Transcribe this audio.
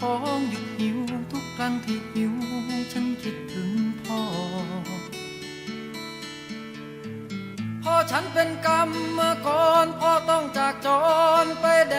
ท้องหยุดหิวทุกครั้งที่หิว ฉันคิดถึงพ่อ พ่อฉันเป็นกรรมเมื่อก่อนพ่อต้องจากจรไปแด